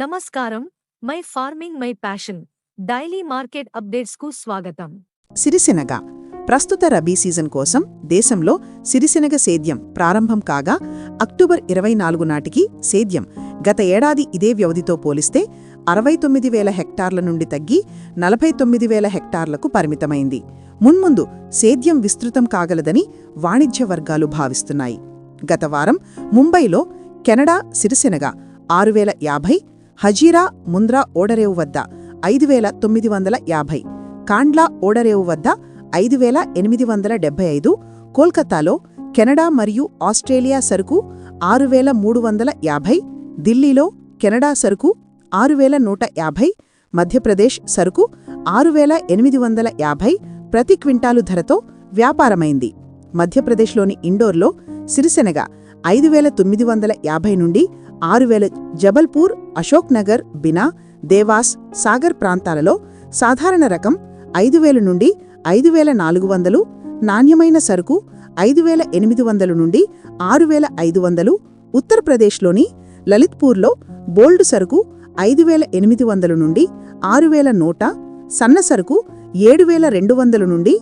నమస్కారం. My farming my passion. Daily market అప్డేట్స్కు స్వాగతం. సిరిసెనగ ప్రస్తుత రబీ సీజన్ కోసం దేశంలో సిరిసెనగ సేద్యం ప్రారంభం కాగా అక్టోబర్ ఇరవై నాలుగు నాటికి సేద్యం గత ఏడాది ఇదే వ్యవధితో పోలిస్తే అరవై తొమ్మిది వేల హెక్టార్ల నుండి తగ్గి నలభై తొమ్మిది వేల హెక్టార్లకు పరిమితమైంది. మున్ముందు సేద్యం విస్తృతం కాగలదని వాణిజ్య వర్గాలు భావిస్తున్నాయి. గత వారం ముంబైలో కెనడా సిరిసెనగ ఆరు వేల యాభై హజీరా ముంద్రా ఓడరేవు వద్ద ఐదు వేల తొమ్మిది వందల యాభై. కాండ్లా ఓడరేవు వద్ద ఐదు వేల ఎనిమిది వందల డెబ్బై ఐదు. కోల్కతాలో కెనడా మరియు ఆస్ట్రేలియా సరుకు ఆరు వేల మూడు వందల యాభై. ఢిల్లీలో కెనడా సరుకు ఆరు వేల నూట యాభై. మధ్యప్రదేశ్ సరుకు ఆరు వేల ఎనిమిది వందల యాభై. ప్రతి క్వింటాలు ధరతో వ్యాపారమైంది. మధ్యప్రదేశ్లోని ఇండోర్లో సిరిసెనగ ఐదు వేల తొమ్మిది వందల యాభై నుండి ఆరు వేల జబల్పూర్ అశోక్ నగర్ బినా దేవాస్ సాగర్ ప్రాంతాలలో సాధారణ రకం ఐదు వేల నుండి ఐదు వేల నాలుగు వందలు నాణ్యమైన సరుకు ఐదు వేల ఎనిమిది వందలు నుండి ఆరు వేల ఐదు వందలు ఉత్తరప్రదేశ్లోని లలిత్పూర్లో బోల్డ్ సరుకు ఐదు వేల ఎనిమిది వందలు నుండి ఆరు వేల నూట సన్న సరుకు ఏడు వేల రెండు వందలు నుండి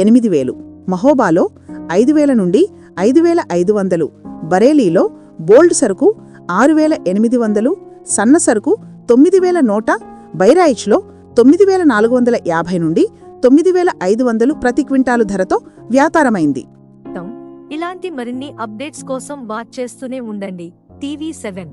ఎనిమిది వేలు మహోబాలో ఐదు వేల నుండి ఐదు వేల ఐదు వందలు బరేలీలో బోల్డ్ సరుకు ఆరు వేల ఎనిమిది వందలు సన్న సరుకు తొమ్మిది వేల నూట బైరాయిచ్లో తొమ్మిది వేల నాలుగు వందల యాభై నుండి తొమ్మిది వేల ఐదు వందలు ప్రతి క్వింటాలు ధరతో వ్యాపారమైంది. ఇలాంటి మరిన్ని అప్డేట్స్ కోసం వాచ్ చేస్తూనే ఉండండి. TV seven.